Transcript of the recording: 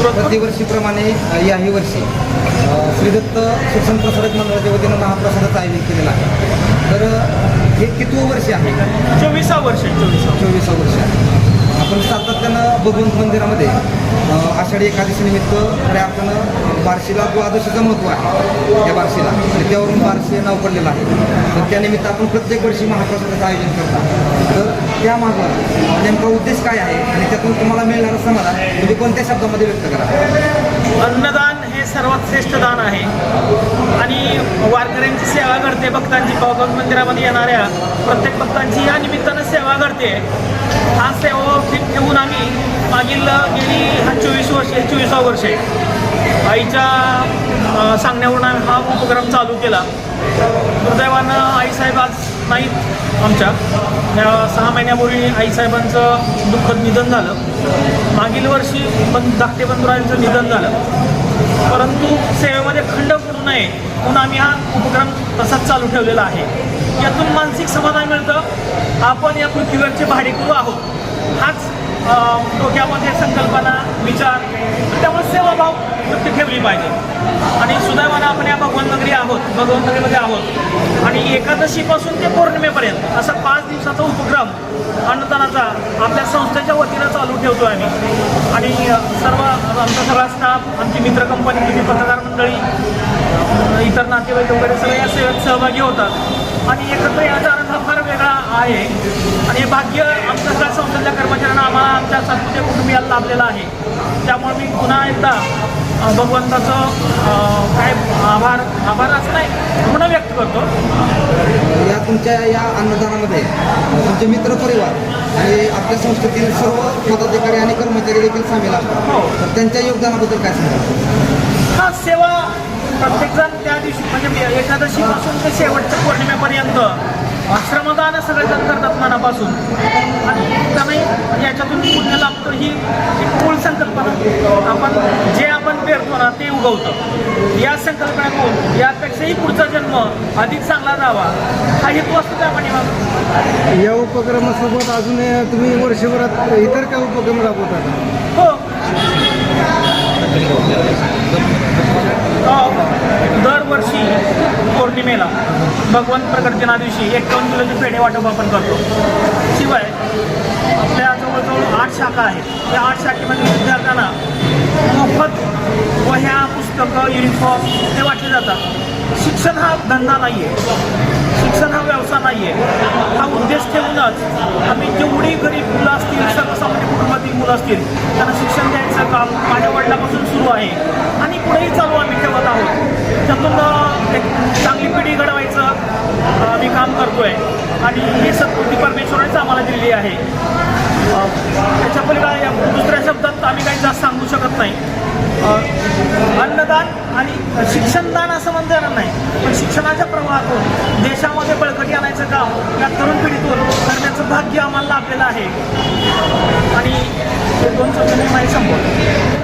प्रतिवर्षीप्रमाणे याही वर्षी अ, श्री दत्त शिक्षण प्रसारक मंडळाच्या वतीनं महाप्रसादाचं आयोजन केलेलं आहे. तर हे कितवं वर्ष आहे? चोवीसा वर्ष चोवीसा चोवीसा वर्ष आहे. आपण सातत्यानं भगवंत मंदिरामध्ये आषाढी एकादशी निमित्त खऱ्या अर्थानं बार्शीला द्वादशीचं महत्त्व आहे त्या बार्शीला. आणि त्यावरून बार्शी नाव पडलेलं आहे. तर त्यानिमित्त आपण प्रत्येक वर्षी महाप्रसादाचं आयोजन करतो. तर त्यामागं नेमका उद्देश काय आहे? आणि त्यातून तुम्हाला मिळणारं समाधान तुम्ही कोणत्या शब्दामध्ये व्यक्त करा? अन्नदान हे सर्वात श्रेष्ठ दान आहे. आणि वारकऱ्यांची सेवा घडते भक्तांची. भगवत मंदिरामध्ये येणाऱ्या प्रत्येक भक्तांची या निमित्तानं सेवा घडते हा सेवा ठीक ठेवून आम्ही मागील गेली हा चोवीस वर्षे चोवीसा वर्षे आईच्या सांगण्यावरून आम्ही हा उपक्रम चालू केला. दुर्दैवानं आईसाहेब आज नाहीत आमच्या. या सहा महिन्यापूर्वी आईसाहेबांचं दुःखद निधन झालं. मागील वर्षी पण धाकटे बंधुरायांचं निधन झालं. परंतु सेवेमध्ये खंड पडू नये म्हणून आम्ही हा उपक्रम तसाच चालू ठेवलेला आहे. यातून मानसिक समाधान मिळतं. आपण या पृथ्वीवरचे भाडेकरू आहोत. हाच डोक्यामध्ये संकल्पना विचार त्यामुळे सेवाभाव नक्की ठेवली पाहिजे. आणि सुदैवानं आपण या भगवान नगरी आहोत भगवान नगरीमध्ये आहोत. आणि एकादशीपासून ते पौर्णिमेपर्यंत असा पाच दिवसाचा उपक्रम अन्नदानाचा आपल्या संस्थेच्या वतीनं चालू ठेवतो आम्ही. आणि सर्व आमचा सगळा स्टाफ आमची मित्र कंपनी किती पत्रकार मंडळी इतर नातेवाईक वगैरे सगळे या सेवेत सहभागी होतात. आणि एकत्र याचा आनंद फार वेगळा आहे. आणि हे भाग्य आमच्या सगळ्या संस्थेच्या कर्मचाऱ्यांना आम्हाला आमच्या सातपुते कुटुंबियाला लाभलेलं आहे. त्यामुळे मी पुन्हा एकदा भगवंताचं काय आभार आभार असं नाही म्हणून व्यक्त करतो. या तुमच्या या अन्नदानामध्ये तुमचे मित्रपरिवार आणि आपल्या संस्थेतील सर्व पदाधिकारी आणि कर्मचारी देखील सामील असतात हो. तर त्यांच्या योगदानाबद्दल काय सांगाल? हा सेवा प्रत्येकजण त्या दिवशी म्हणजे एकादशीपासून ते शेवटच्या पौर्णिमेपर्यंत श्रमदान सगळेजण करतात मनापासून. आणि त्यामुळे याच्यातून पुण्य लाभतो ही एक मूळ संकल्पना. आपण ना ते उगवतं. या संकल्पनेतून यापेक्षाही पुढचा जन्म अधिक चांगला जावा हा हेतू असतो त्या पाठीमागं या उपक्रमासोबत अजून तुम्ही वर्षभरात इतर काय उपक्रम राबवतात हो. अ, दरवर्षी पौर्णिमेला भगवान प्रकट दिना दिवशी एकावन्न किलोचे पेढे वाटप आपण करतो. शिवाय आपल्या जवळजवळ आठ शाखा आहेत. या आठ शाखेमध्ये विद्यार्थ्यांना पुस्तकं युनिफॉर्म हे वाटले जातात शिक्षण हा धंदा नाही आहे शिक्षण हा व्यवसाय नाही आहे हा उद्देश ठेवूनच आम्ही जेवढी गरीब मुलं असतील सर्वसामान्य कुटुंबातील मुलं असतील त्यांना शिक्षण द्यायचं काम माझ्या वडिलापासून सुरू आहे. आणि पुढेही चालू आम्ही ठेवत आहोत. त्यातून एक चांगली पिढी घडवायचं आम्ही काम करतोय. आणि ही संस्कृती परमेश्वरानेच आम्हाला दिलेली आहे. त्याच्या पलीकडे दुसऱ्या शब्दात आम्ही काही जास्त सांगू शकत नाही. अन्नदान आणि शिक्षणदान असं म्हणता येणार नाही. पण शिक्षणाच्या प्रवाहातून देशामध्ये बळकटी आणायचं काम या तरुण पिढीतून करण्याचं भाग्य आम्हाला लाभलेलं आहे. आणि हे दोन शब्द माहिती संपवतो